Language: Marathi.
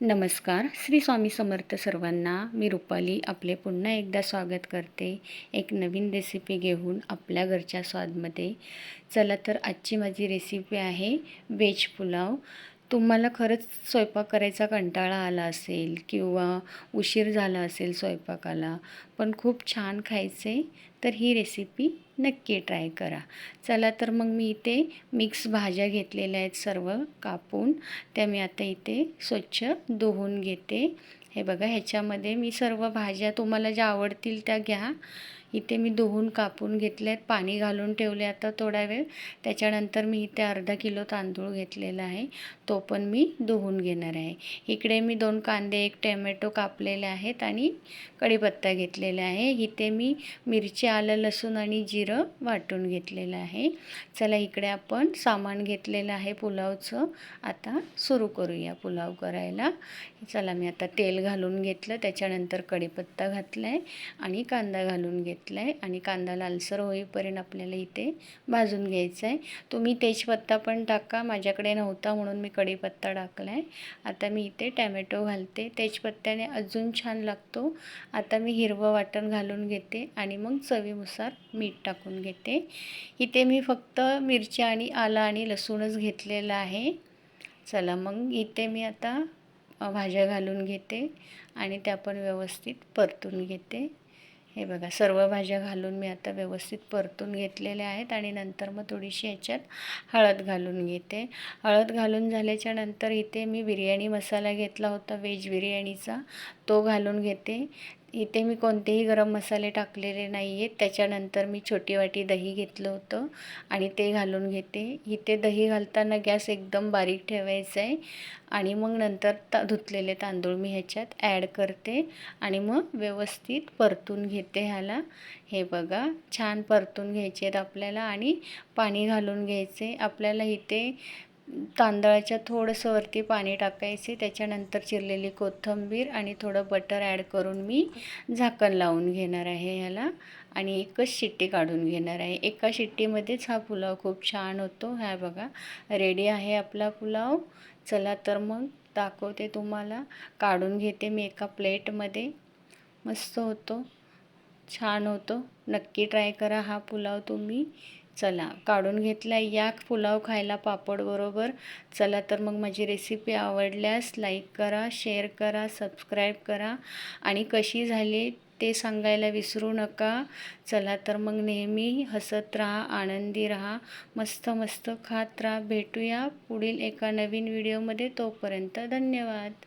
नमस्कार. श्री स्वामी समर्थ सर्वांना मी रुपाली आपले पुन्हा एकदा स्वागत करते. एक नवीन रेसिपी घेऊन आपल्या घरच्या स्वादमध्ये. चला तर आजची माझी रेसिपी आहे वेज पुलाव. तुम्हाला खरंच स्वयंपाक करायचा कंटाळा आला असेल किंवा उशीर झाला असेल स्वयंपाकाला पण खूप छान खायचे तर ही रेसिपी नक्की ट्राय करा. चला तर मग मी इथे मिक्स भाज्या घेतलेल्या आहेत सर्व कापून त्या मी आता इथे स्वच्छ धुवून घेते. हे बघा ह्याच्यामध्ये मी सर्व भाज्या तुम्हाला ज्या आवडतील त्या घ्या. इथे मी धुवून कापून घेतले आहेत पाणी घालून ठेवले आता थोडा वेळ. त्याच्यानंतर मी इथे अर्धा किलो तांदूळ घेतलेला आहे. तो पण मी धुवून घेणार आहे. इकडे मी दोन कांदे एक टॅमॅटो कापलेले आहेत आणि कढीपत्ता घेतलेला आहे. इथे मी मिरची आलं लसूण आणि जिरं वाटून घेतलेलं आहे. चला इकडे आपण सामान घेतलेलं आहे पुलावचं. आता सुरू करूया पुलाव करायला. चला मी आता तेल घालून घेतलं. त्याच्यानंतर कढीपत्ता घातला आहे आणि कांदा घालून घेतला आहे आणि कांदा लालसर होईपर्यंत आपल्याला इथे भाजून घ्यायचं आहे तुम्ही तेजपत्ता पण टाका. माझ्याकडे नव्हता म्हणून मी कढीपत्ता टाकला आहे आता मी इथे टॅमॅटो घालते. तेजपत्त्याने अजून छान लागतो. आता मी हिरवं वाटण घालून घेते आणि मग चवीनुसार मीठ टाकून घेते. इथे मी फक्त मिरची आणि आलं आणि लसूणच घेतलेलं आहे. चला मग इथे मी आता भाज्या घालून घेते आणि त्या पण व्यवस्थित परतून घेते. हे बघा सर्व भाज्या घालून मी आता व्यवस्थित परतून घेतलेल्या आहेत आणि नंतर मग थोडीशी याच्यात हळद घालून घेते. हळद घालून झाल्याच्यानंतर इथे मी बिर्याणी मसाला घेतला होता व्हेज बिर्याणीचा. तो घालून घेते. इथे मी कोणतेही गरम मसाले टाकलेले नाही आहेत त्याच्यानंतर मी छोटी वाटी दही घेतलं होतं आणि ते घालून घेते. इथे दही घालताना गॅस एकदम बारीक ठेवायचा आहे आणि मग नंतर ता धुतलेले तांदूळ मी ह्याच्यात ॲड करते आणि मग व्यवस्थित परतून घेते ह्याला. हे बघा छान परतून घ्यायचे आहेत आपल्याला आणि पाणी घालून घ्यायचे. आपल्याला इथे तांदळाच्या थोडंसं वरती पाणी टाकायचे त्याच्यानंतर चिरलेली कोथिंबीर आणि थोडं बटर ॲड करून मी झाकण लावून घेणार आहे ह्याला आणि एकच शिट्टी काढून घेणार आहे. एका शिट्टीमध्येच हा पुलाव खूप छान होतो. ह्या बघा रेडी आहे आपला पुलाव. चला तर मग दाखवते तुम्हाला. काढून घेते मी एका प्लेटमध्ये. मस्त होतो. छान होतो. नक्की ट्राय करा हा पुलाव तुम्ही. चला काढून घेतला या पुलाव खायला पापडबरोबर चला तर मग माझी रेसिपी आवडल्यास लाईक करा शेअर करा सबस्क्राईब करा. आणि कशी झाली ते सांगायला विसरू नका. चला तर मग नेहमी हसत राहा आनंदी राहा. मस्त मस्त खात राहा. भेटूया पुढील एका नवीन व्हिडिओमध्ये तोपर्यंत धन्यवाद.